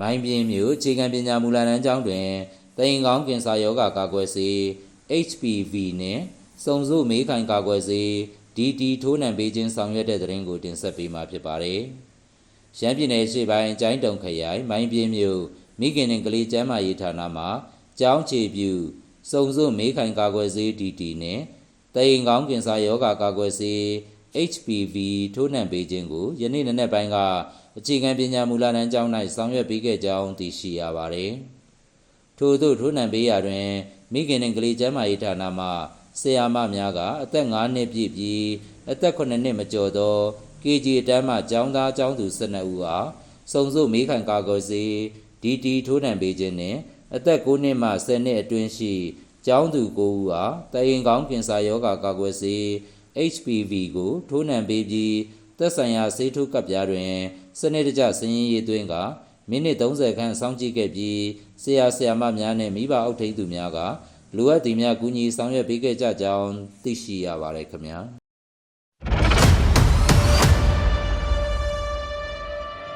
မိုင်းပြင်းမြို့အခြေခံပညာမူလတန်းကျောင်းတွင်တိမ်ကောင်းကင်ဆာယောဂကာကွယ်ဆေး HPV နှင့်စုံစုမေးခိုင်ကာကွယ်ဆေး DT ထိုးနှံပေးခြင်းဆောင်ရွက်တဲ့တဲ့ရင်ကိုတင်ဆက်ပေးမှာဖြစ်ပါတယ်။ရန်ပြည်နယ်ရှေ့ပိုင်းကျိုင်းတုံခရိုင်မိုင်းပြင်းမြို့မိခင်နှင့်ကလေးကျမ်းမာရေးဌာနမှကျောင်းချေပြူစုံစုမေးခိုင်ကာကွယ်ဆေး DT နှင့်တိမ်ကောင်းကင်ဆာယောဂကာကွယ်ဆေး HPV ထိုးနှံပေးခြင်းကိုယနေ့နက်နက်ပိုင်းကအခြေခံပညာမူလတန်းကျောင်း၌ဆောင်ရွက်ပေးခဲ့ကြောင်းသိရှိရပါသည်။ထို့သို့ထိုးနှံပေးရာတွင်မိခင်နှင့်ကလေးကျန်းမာရေးဌာနမှဆရာမများကအသက်5နှစ်ပြည့်ပြီးအသက်9နှစ်မကျော်သော KG အတန်းမှကျောင်းသားကျောင်းသူ12ဦးအားစုံစုမေးခိုင်ကာကွယ်ဆေး DT ထိုးနှံပေးခြင်းနှင့်အသက်9နှစ်မှ10နှစ်အတွင်းရှိကျောင်းသူ9ဦးအားတရင်ကောင်းကင်ဆာယောဂါကာကွယ်ဆေး HPV ကိုထိုးနှံပေးပြီးသက်ဆိုင်ရာဆေးထိုးကပ်ပြားတွင် စနစ်တကျစည်ရင်းရေးသွင်းကမိနစ်30ခန့်စောင့်ကြည့်ခဲ့ပြီးဆရာဆရာမများနှင့်မိဘအုပ်ထိန်းသူများကလိုအပ်သည်များကူညီဆောင်ရွက်ပေးခဲ့ကြကြောင်းသိရှိရပါတယ်ခင်ဗျာ။